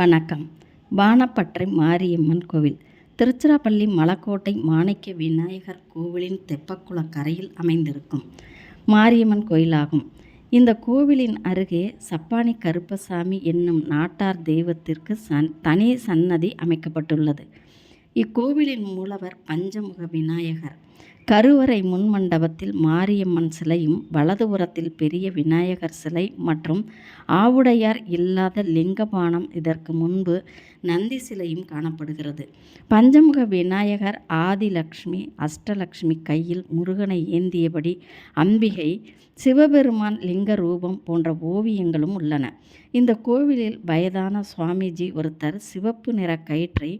வணக்கம். வானப்பற்றை மாரியம்மன் கோவில். திருச்சிராப்பள்ளி மலக்கோட்டை மாணிக்க விநாயகர் கோவிலின் தெப்பக்குளக் கரையில் அமைந்திருக்கும் மாரியம்மன் கோயிலாகும். இந்த கோவிலின் அருகே சப்பானி கருப்பசாமி என்னும் நாட்டார் தெய்வத்திற்கு சன் தனி சன்னதி அமைக்கப்பட்டுள்ளது. இக்கோவிலின் மூலவர் பஞ்சமுக விநாயகர். கருவறை முன் மண்டபத்தில் மாரியம்மன் சிலையும் வலதுபுறத்தில் பெரிய விநாயகர் சிலை மற்றும் ஆவுடையார் இல்லாத லிங்கபானம் இதற்கு முன்பு நந்தி சிலையும் காணப்படுகிறது. பஞ்சமுக விநாயகர் ஆதிலக்ஷ்மி அஷ்டலக்ஷ்மி கையில் முருகனை ஏந்தியபடி அம்பிகை சிவபெருமான் லிங்க ரூபம் போன்ற ஓவியங்களும் உள்ளன. இந்த கோவிலில் வயதான சுவாமிஜி ஒருத்தர் சிவப்பு நிற கயிற்றை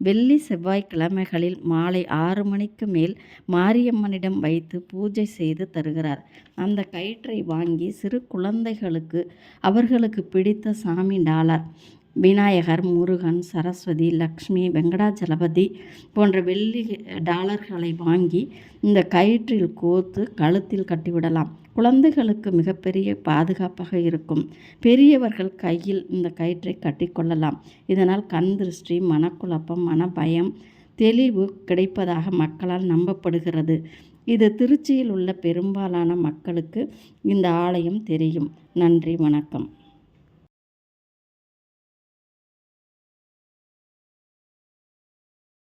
வெள்ளி செவ்வாய்க்கிழமைகளில் மாலை ஆறு மணிக்கு மேல் மா மாரியம்மனிடம் வைத்து பூஜை செய்து தருகிறார். அந்த கயிற்றை வாங்கி சிறு குழந்தைகளுக்கு அவர்களுக்கு பிடித்த சாமி டாலர் விநாயகர் முருகன் சரஸ்வதி லக்ஷ்மி வெங்கடாஜலபதி போன்ற வெள்ளி டாலர்களை வாங்கி இந்த கயிற்றில் கோத்து கழுத்தில் கட்டிவிடலாம். குழந்தைகளுக்கு மிகப்பெரிய பாதுகாப்பாக இருக்கும். பெரியவர்கள் கையில் இந்த கயிற்றை கட்டிக்கொள்ளலாம். இதனால் கண் திருஷ்டி மனக்குழப்பம் மனபயம் தெளிவு கிடைப்பதாக மக்களால் நம்பப்படுகிறது. இது திருச்சியில் உள்ள பெரும்பாலான மக்களுக்கு இந்த ஆலயம் தெரியும். நன்றி வணக்கம்.